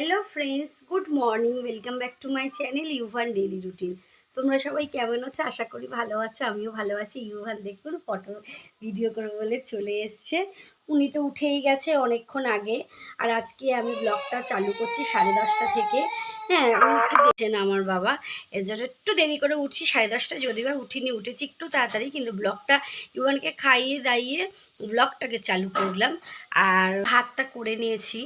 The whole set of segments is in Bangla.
Hello friends good morning welcome back to my channel Yuvan daily routine তোমরা সবাই কেমন আছো? আশা করি ভালো আছো, আমিও ভালো আছি। ইউভান দেখুন ফটো ভিডিও করে বলে চলে এসছে। উনি তো উঠেই গেছে অনেকক্ষণ আগে। আর আজকে আমি ব্লগটা চালু করছি সাড়ে দশটা থেকে। হ্যাঁ উনি একটু দেখছেন আমার বাবা। এর জন্য একটু দেরি করে উঠছি, সাড়ে দশটা যদি বা উঠিনি, উঠেছি একটু তাড়াতাড়ি। কিন্তু ব্লগটা ইউভানকে খাইয়ে দাইয়ে ব্লগটাকে চালু করলাম আর ভাতটা করে নিয়েছি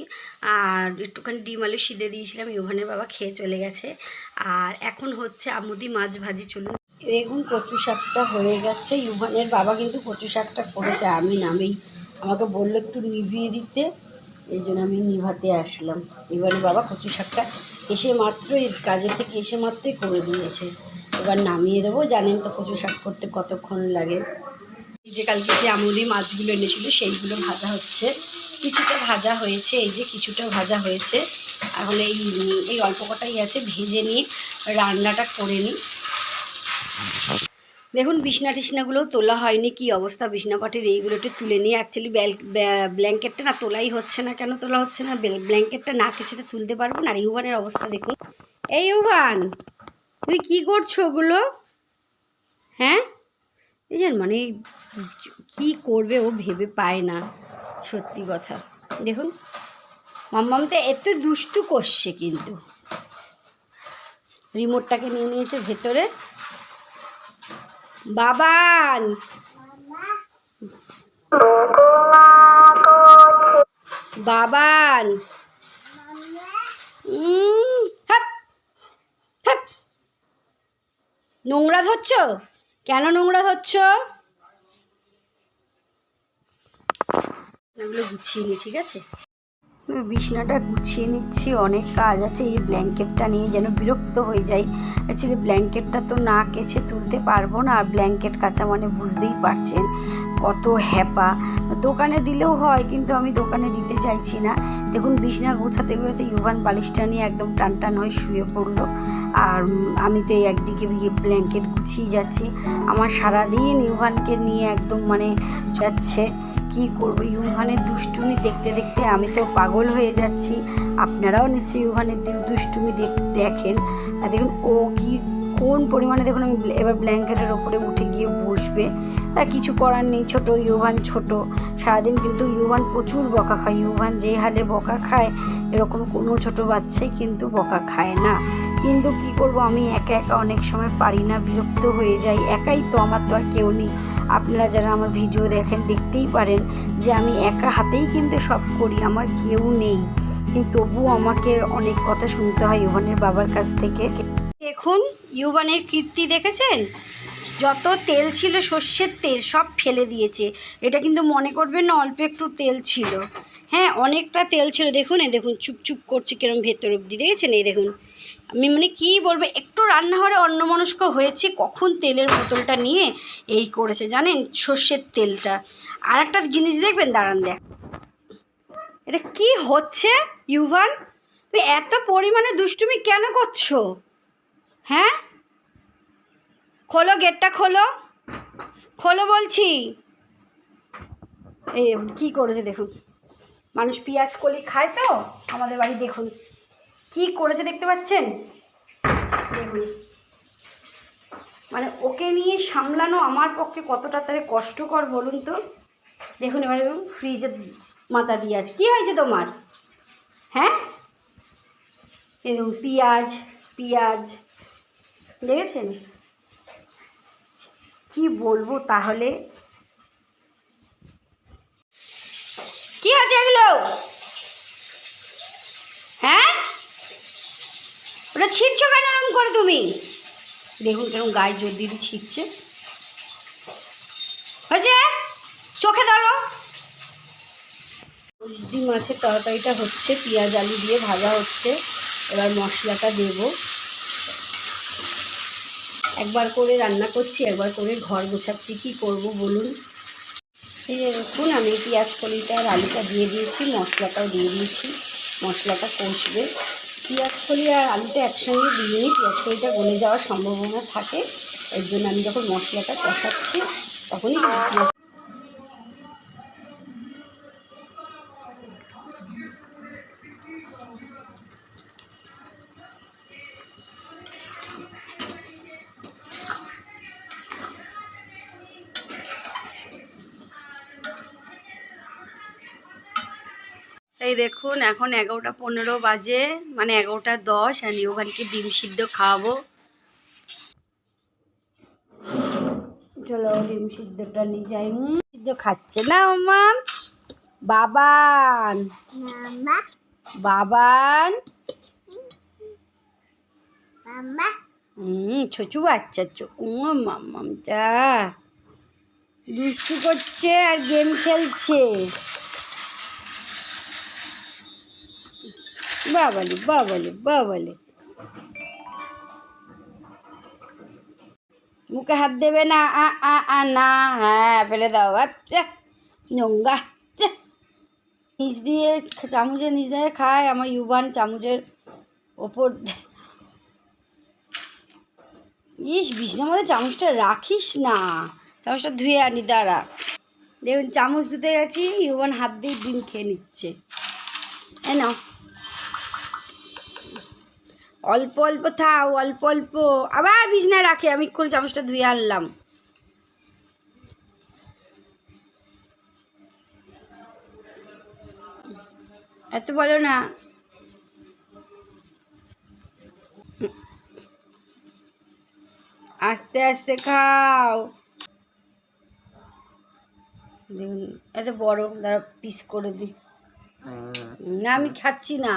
আর একটুখানি ডিম আলু সিদ্ধে দিয়েছিলাম ইউভানের বাবা খেয়ে চলে গেছে। আর এখন হচ্ছে আমুদি মাছ ভাজি চলুন। দেখুন কচু শাকটা হয়ে গেছে ইউভানের বাবা কিন্তু কচু শাকটা করেছে, আমি নামেই। আমাকে বলল একটু নিভিয়ে দিতে, এই জন্য আমি নিভাতে আসলাম। ইউভানের বাবা কচু শাকটা এসে মাত্রই কাজের থেকে এসে মাত্রই করে দিয়েছে। এবার নামিয়ে দেবো, জানেন তো কচু শাক করতে কতক্ষণ লাগে। এই যে কালকে যে আমুদি মাছগুলো এনেছিল, সেইগুলো ভাজা হচ্ছে। কিছুটা ভাজা হয়েছে, এই যে কিছুটা ভাজা হয়েছে। এখন এই এই অল্প কটাই আছে, ভেজে নিয়ে রান্নাটা করে নিই। দেখুন, বিছনা টিছনাগুলোও তোলা হয়নি, কি অবস্থা? বিছনাপাটির এইগুলো একটু তুলে নিয়ে অ্যাকচুয়ালি ব্ল্যাঙ্কেটটা না তোলাই হচ্ছে না, কেন তোলা হচ্ছে না? ব্ল্যাঙ্কেটটা না কিছুতে তুলতে পারব না, আর ইউভানের অবস্থা দেখুন। এই ইউভান, তুমি কি করছ ওগুলো? হ্যাঁ? এই মানে কি করবে ও ভেবে পায় না, সত্যি কথা। দেখুন মাম্মাম তো এত দুষ্টু করছে কিন্তু। রিমোটটাকে নিয়ে নিয়েছে ভেতরে। বাবান! বাবান। নোংরা ধরছ? কেন নোংরা ধরছ? এগুলো গুছিয়ে নিই ঠিক আছে? বিছনাটা গুছিয়ে নিচ্ছি, অনেক কাজ আছে, এই ব্ল্যাঙ্কেটটা নিয়ে যেন বিরক্ত হয়ে যাই। অ্যাকচুয়ালি ব্ল্যাঙ্কেটটা তো না কেচে তুলতে পারব না, আর ব্ল্যাঙ্কেট কাচা মানে বুঝতেই পারছেন কত হ্যাপা। দোকানে দিলেও হয়, কিন্তু আমি দোকানে দিতে চাইছি না। দেখুন, বিছনা গোছাতে গোছাতে ইউভান বালিশটা নিয়ে একদম টান টান হয়ে শুয়ে পড়ল। আর আমি তো একদিকে ব্ল্যাঙ্কেট গুছিয়ে যাচ্ছি। আমার সারাদিন ইউভানকে নিয়ে একদম মানে যাচ্ছে। কি করব? ইউভানের দুষ্টুমি দেখতে দেখতে আমি তো পাগল হয়ে যাচ্ছি। আপনারাও নিশ্চয়ই ইউভানের দু- দুষ্টুমি দেখ- দেখেন। দেখুন, ও কি কোন পরিমাণে দেখুন আমি এবার ব্ল্যাঙ্কেটের ওপরে উঠে গিয়ে বসবে। তা কিছু করার নেই, ছোট ইউভান ছোট। সারাদিন কিন্তু ইউভান প্রচুর বকা খায়। ইউভান যে হালে বকা খায়, এরকম কোনো ছোট বাচ্চাই কিন্তু বকা খায় না। কিন্তু কি করব, আমি একা একা অনেক সময় পারি না, বিরক্ত হয়ে যাই। একাই তো আমার তো আর কেউ নেই। আপনারা যারা আমার ভিডিও দেখেন দেখতেই পারেন যে আমি একা হাতেই কিন্তু সব করি, আমার কেউ নেই। কিন্তু তবুও আমাকে অনেক কথা শুনতে হয় ইউভানের বাবার কাছ থেকে। দেখুন, ইউভানের কীর্তি দেখেছেন? যত তেল ছিল সর্ষের তেল সব ফেলে দিয়েছে। এটা কিন্তু মনে করবেন না, অল্প একটু তেল ছিল। হ্যাঁ অনেকটা তেল ছিল। দেখুন, এই দেখুন চুপ চুপ করছে কিরম ভেতর অব্দি দেখেছেন? এই দেখুন। আমি মানে কি বলব, একটু রান্নাঘরে অন্যমনস্ক হয়েছে, কখন তেলের বোতলটা নিয়ে এই করেছে জানেন? সর্ষের তেলটা। আর একটা জিনিস দেখবেন, দাঁড়ান দেখ। এটা কি হচ্ছে, ইউভান? তুমি এত পরিমাণে দুষ্টুমি কেন করছ? হ্যাঁ? খোলো, গেটটা খোলো। খোলো বলছি। এই কী করেছে দেখুন। মানুষ পেঁয়াজ কলি খায় তো? আমাদের বাড়ি দেখুন। কি করেছে দেখতে পাচ্ছেন? দেখুন। মানে ওকে নিয়ে সামলানো আমার পক্ষে কতটা তাহলে কষ্টকর বলুন তো? দেখুন, এবারে ফ্রিজে মাথা আছে। কী হয়েছে তোমার? হ্যাঁ? দেখুন, পেঁয়াজ পেঁয়াজ। দেখেছেন? কি বলব তাহলে? কি আছে এগুলো হ্যাঁ ওটা ছিটছো কেন এরকম করে তুমি? দেখুন কেরকম গায়ে জোর দিদি ছিটছে। হয়েছে? চোখে ধরো। সবজি মাছের তরকারিটা হচ্ছে পেঁয়াজ আলু দিয়ে ভাজা হচ্ছে। এবার মশলাটা দেব। একবার করে রান্না করছি একবার করে ঘর গোছাচ্ছি। কি করব বলুন? এই দেখুন আমি পেঁয়াজ কলিটা আর আলুটা দিয়ে দিয়েছি মশলাটাও দিয়ে দিয়েছি। মশলাটা কষবে। পেঁয়াজ কলি আর আলুটা একসঙ্গে দিয়ে পেঁয়াজ কলিটা গলে যাওয়ার সম্ভাবনা থাকে। এর জন্য আমি যখন মশলাটা কষাচ্ছি, তখনই এই দেখুন এখন এগারোটা পনেরো বাজে মানে এগারোটা দশ আর ইউভানকে ডিম সিদ্ধ খাওয়াবো। চলো ডিম সিদ্ধটা নিয়ে যাই। সিদ্ধ খাচ্ছে না মাম। বাবান। বাবান হুম ছচু বাচ্চা চো মাম্মাম যা দুষ্টু করছে আর গেম খেলছে। বাবালি বাবালি বাবালি। মুখে হাত দেবে না, আ আ আ, না হ্যাঁ ফেলে দাও ছ্যা। নিচ দিয়ে চামচের নিচ দিয়ে খায়, আমার ইউবান চামচের ওপর ইস বিছনার মধ্যে চামচটা রাখিস না। চামচটা ধুয়ে আনি, দাঁড়া। দেখুন, চামচ ধুতে গেছি, ইউবান হাত দিয়ে ডিম খেয়ে নিচ্ছে। এ নাও। অল্প অল্প থাও অল্প অল্প। আবার বিছনায় রাখে আমি এক্ষুনি চামচটা ধুয়ে আনলাম। এত বলো না। আস্তে আস্তে খাও। দেখুন এত বড় দাঁড়া পিস করে দিই। না আমি খাচ্ছি না।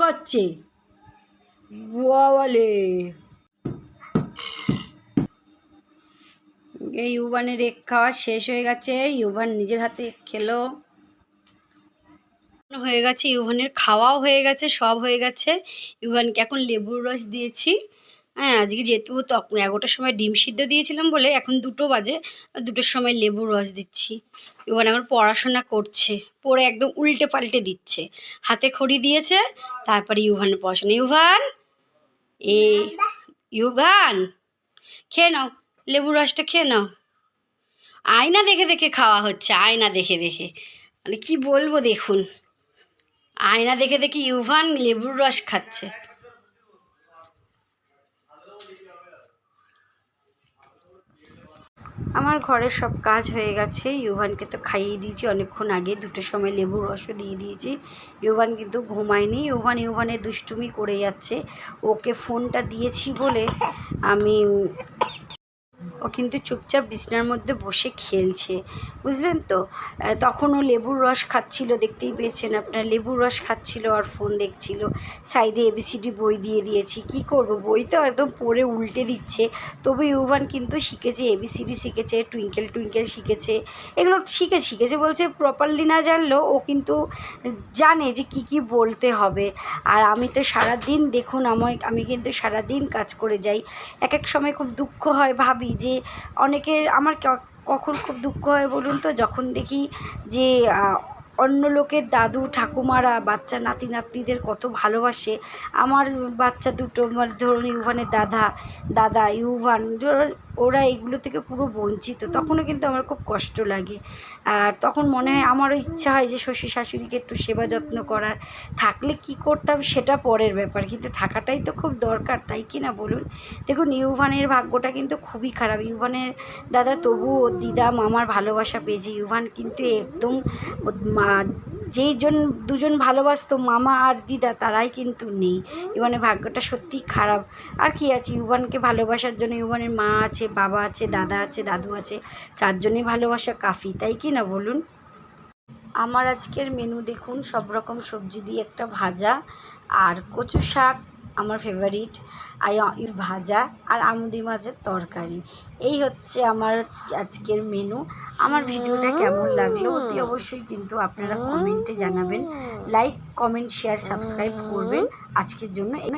করছে বলে এই ইউবানের এক খাওয়া শেষ হয়ে গেছে। ইউবান নিজের হাতে খেলো। হয়ে গেছে ইউভানের খাওয়াও হয়ে গেছে, সব হয়ে গেছে। ইউভানকে এখন লেবুর রস দিয়েছি। হ্যাঁ আজকে যেহেতু তখন এগারোটার সময় ডিম সিদ্ধ দিয়েছিলাম বলে এখন দুটো বাজে দুটোর সময় লেবুর রস দিচ্ছি। ইউভান আমার পড়াশোনা করছে, পড়ে একদম উল্টে পাল্টে দিচ্ছে। হাতে খড়ি দিয়েছে, তারপরে ইউভানের পড়াশোনা। ইউভান এ ইউভান খেয়ে নাও লেবুর রসটা খেয়ে নাও। আয়না দেখে দেখে খাওয়া হচ্ছে আয়না দেখে দেখে। মানে কি বলব দেখুন। আয়না দেখে দেখে ইউভান লেবুর রস খাচ্ছে। আমার ঘরের সব কাজ হয়ে গেছে। ইউভানকে তো খাইয়ে দিয়েছি, অনেকক্ষণ আগে দুটো সময় লেবুর রসও দিয়ে দিয়েছি। ইউভান কিন্তু ঘুমায়নি। ইউভান ইউভানের দুষ্টুমি করে যাচ্ছে। ওকে ফোনটা দিয়েছি বলে আমি ও কিন্তু চুপচাপ বিছনার মধ্যে বসে খেলছে। বুঝলেন তো? তখন ও লেবুর রস খাচ্ছিল, দেখতেই পেয়েছেন আপনার। লেবুর রস খাচ্ছিল আর ফোন দেখছিল। সাইডে এবিসিডি বই দিয়ে দিয়েছি। কি করব? বই তো একদম পড়ে উল্টে দিচ্ছে। তবু ইউভান কিন্তু শিখেছে এবিসিডি শিখেছে টুইঙ্কেল টুইঙ্কেল শিখেছে। এগুলো শিখে, শিখেছে বলছে প্রপারলি না জানলেও ও কিন্তু জানে যে কি কি বলতে হবে। আর আমি তো সারা দিন দেখুন আমায় আমি কিন্তু সারা দিন কাজ করে যাই। এক এক সময় খুব দুঃখ হয় ভাবি যে অনেকের আমার কখন খুব দুঃখ হয় বলুন তো, যখন দেখি যে অন্য লোকের দাদু, ঠাকুমারা, বাচ্চা নাতি, নাতনিদের কত ভালোবাসে। আমার বাচ্চা দুটো মানে ধরুন ইউভানের দাদা দাদা, ইউভান ওরা এগুলো থেকে পুরো বঞ্চিত। তখনও কিন্তু আমার খুব কষ্ট লাগে। আর তখন মনে হয় আমারও ইচ্ছা হয় যে শ্বশুর শাশুড়িকে একটু সেবা যত্ন করার। থাকলে কি করতাম সেটা পরের ব্যাপার। কিন্তু থাকাটাই তো খুব দরকার, তাই কি না বলুন? দেখুন, ইউভানের ভাগ্যটা কিন্তু খুবই খারাপ। ইউভানের দাদা তবু ওর দিদা মামার ভালোবাসা পেয়েছে। ইউভান কিন্তু একদম যেই জন, দুজন ভালোবাসতো মামা আর দিদা, তারাই কিন্তু নেই। ইউভানের ভাগ্যটা সত্যিই খারাপ। আর কি আছে? ইউভানকে ভালোবাসার জন্য ইউভানের মা আছে বাবা আছে দাদা আছে দাদু আছে চারজনই ভালোবাসা কাফি তাই কি না বলুন? আমার আজকের মেনু দেখুন সব রকম সবজি দিয়ে একটা ভাজা আর কচু শাক আমার ফেভারিট আর ভাজা আর আমুদি মাছের তরকারি। এই হচ্ছে আমার আজকের মেনু আমার ভিডিওটা কেমন লাগল অতি অবশ্যই কিন্তু আপনারা কমেন্টে জানাবেন। লাইক কমেন্ট শেয়ার সাবস্ক্রাইব করবেন। আজকের জন্য